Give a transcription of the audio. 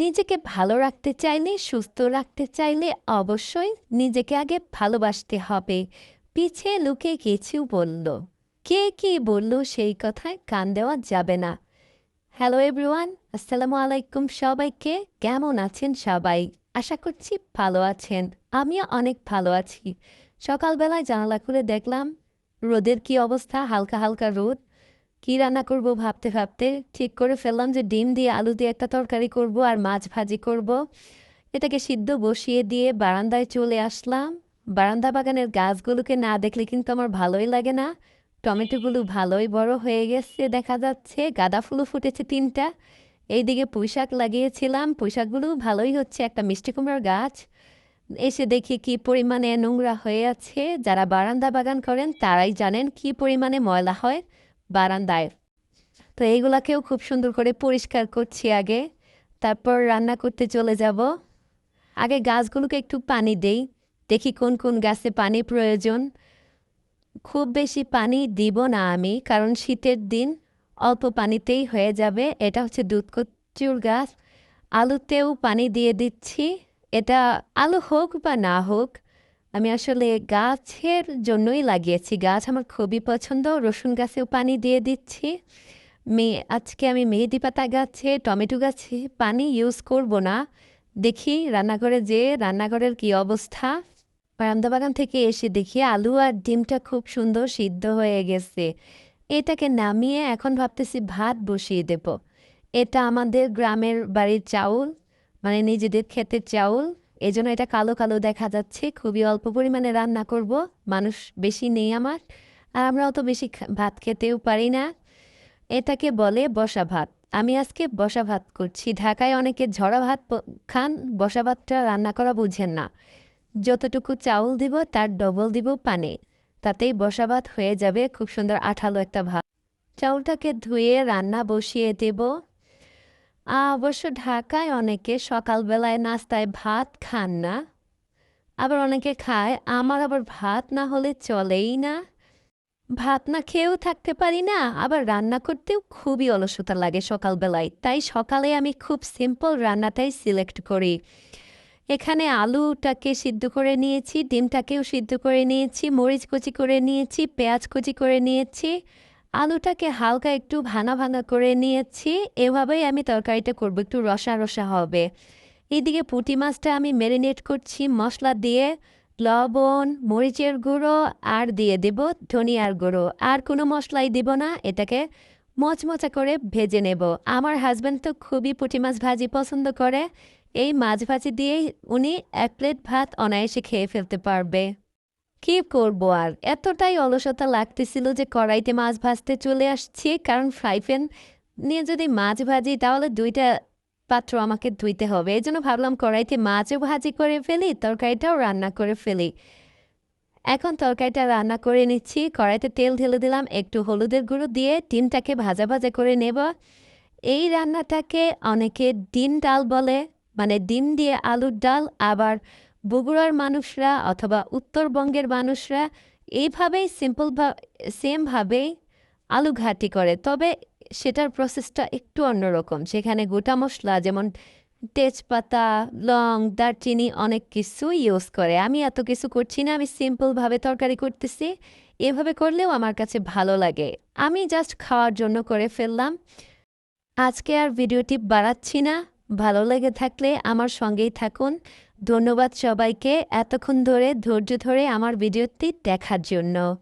নিজেকে ভালো রাখতে চাইলে, সুস্থ রাখতে চাইলে অবশ্যই নিজেকে আগে ভালোবাসতে হবে। পিছে লুকে কিছু বলল। কে কি বলল সেই কথায় কান দেওয়া যাবে না। হ্যালো এভরিওয়ান আসসালামু আলাইকুম সবাইকে। কেমন আছেন সবাই? আশা করছি ভালো আছেন। আমিও অনেক ভালো আছি। সকালবেলায় জানালা খুলে দেখলাম, রোদের কি অবস্থা? হালকা হালকা রোদ। কি রান্না করব ভাবতে ভাবতে? ঠিক করে ফেললাম যে ডিম দিয়ে আলু দিয়ে একটা তরকারি করব আর মাছ ভাজি করব। এটাকে সিদ্ধ বসিয়ে দিয়ে বারান্দায় চলে আসলাম। বারান্দা বাগানের গাছগুলোকে না দেখলে কিন্তু আমার ভালোই লাগে না। টমেটোগুলো ভালোই বড় হয়ে গেছে, দেখা যাচ্ছে। গাঁদা ফুলও ফুটেছে তিনটা। এইদিকে পুঁইশাক লাগিয়েছিলাম। পুঁইশাকগুলো ভালোই হচ্ছে, একটা মিষ্টি কুমড়ার গাছ। এসে দেখি কি পরিমাণে নোংরা হয়ে আছে। যারা বারান্দা বাগান করেন তারাই জানেন কি পরিমাণে ময়লা হয়। বারান্দায়। তো এইগুলাকেও খুব সুন্দর করে পরিষ্কার করছি আগে। তারপর রান্না করতে চলে যাব। আগে গাছগুলোকে একটু পানি দেই। দেখি কোন কোন গাছে পানি প্রয়োজন। খুব বেশি পানি দিব না আমি, কারণ শীতের দিন অল্প পানিতেই হয়ে যাবে। এটা হচ্ছে দুধ কচুর গাছ। আলুতেও পানি দিয়ে দিচ্ছি। এটা আলু হোক বা না হোক আমি আসলে গাছের জন্যই লাগিয়েছি। গাছ আমার খুবই পছন্দ। রসুন গাছেও পানি দিয়ে দিচ্ছি। মেয়ে আজকে আমি মেহেদি পাতা গাছে, টমেটো গাছে পানি ইউজ করব না। দেখি রান্নাঘরে যে, রান্নাঘরের কি অবস্থা। বারান্দা বাগান থেকে এসে দেখি আলু আর ডিমটা খুব সুন্দর সিদ্ধ হয়ে গেছে। এটাকে নামিয়ে এখন ভাবতেছি ভাত বসিয়ে দেব। এটা আমাদের গ্রামের বাড়ির চাউল মানে নিজেদের ক্ষেতের চাউল। এজন্য এটা কালো কালো দেখা যাচ্ছে। খুবই অল্প পরিমাণে রান্না করব। মানুষ বেশি নেই আমার। আর আমরা অত বেশি ভাত খেতেও পারি না। এটাকে বলে বসা ভাত। আমি আজকে বসা ভাত করছি। ঢাকায় অনেকে ঝরা ভাত খান। বসা ভাতটা রান্না করা বুঝেন না। যতটুকু চাউল দিব, তার ডবল দিব পানি। তাতেই বসা ভাত হয়ে যাবে। খুব সুন্দর আঠালো একটা ভাত। চাউলটাকে ধুয়ে রান্না বসিয়ে দেব। অবশ্য ঢাকায় অনেকে সকালবেলায় নাস্তায় ভাত খান না, আবার অনেকে খায়, আমার আবার ভাত না হলে চলেই না। ভাত না খেয়েও থাকতে পারি না, আবার রান্না করতেও খুবই অলসতা লাগে সকালবেলায়, তাই সকালে আমি খুব সিম্পল রান্নাটাই সিলেক্ট করি। এখানে আলুটাকে সিদ্ধ করে নিয়েছি, ডিমটাকেও সিদ্ধ করে নিয়েছি, মরিচ কুচি করে নিয়েছি, পেঁয়াজ কুচি করে নিয়েছি আলুটাকে হালকা একটু ভাঙা ভাঙা করে নিয়েছি, এভাবেই আমি তরকারিটা করব, একটু রসা রসা হবে। এদিকে পুঁটি মাছটা আমি ম্যারিনেট করছি, মশলা দিয়ে লবণ, মরিচের গুঁড়ো আর দিয়ে দেব ধনিয়ার গুঁড়ো। আর কোনো মশলাই দেব না, এটাকে মচমচা করে ভেজে নেব। আমার হাজব্যান্ড তো খুবই পুঁটি মাছ ভাজি পছন্দ করে, এই মাছ ভাজি দিয়েই উনি এক প্লেট ভাত অনায়াসে খেয়ে ফেলতে পারবে। কি করব আর? এতটাই অলসতা লাগতেছিল যে কড়াইতে মাছ ভাজতে চলে আসছি, কারণ ফ্রাই প্যান নিয়ে যদি মাছ ভাজি তাহলে দুইটা পাত্র আমাকে ধুইতে হবে। এই জন্য ভাবলাম কড়াইতে মাছও ভাজি করে ফেলি, তরকারিটাও রান্না করে ফেলি। এখন তরকারিটা রান্না করে নিচ্ছি। কড়াইতে তেল ঢেলে দিলাম, একটু হলুদের গুঁড়ো দিয়ে ডিমটাকে ভাজা ভাজা করে নেব। এই রান্নাটাকে অনেকে ডিম ডাল বলে মানে ডিম দিয়ে আলুর ডাল, আবার বগুড়ার মানুষরা অথবা উত্তরবঙ্গের মানুষরা এইভাবেই সিম্পল সেমভাবেই আলু ঘাটি করে। তবে সেটার প্রসেসটা একটু অন্যরকম। সেখানে গোটা মশলা যেমন তেজপাতা, লং, দারচিনি অনেক কিছু ইউজ করে। আমি এত কিছু করছি না, আমি সিম্পলভাবে তরকারি করতেছি। এভাবে করলেও আমার কাছে ভালো লাগে। আমি জাস্ট খাওয়ার জন্য করে ফেললাম। আজকে আর ভিডিওটি বাড়াচ্ছি না। ভালো লেগে থাকলে আমার সঙ্গেই থাকুন। ধন্যবাদ সবাইকে এতক্ষণ ধরে ধৈর্য ধরে আমার ভিডিওটি দেখার জন্য।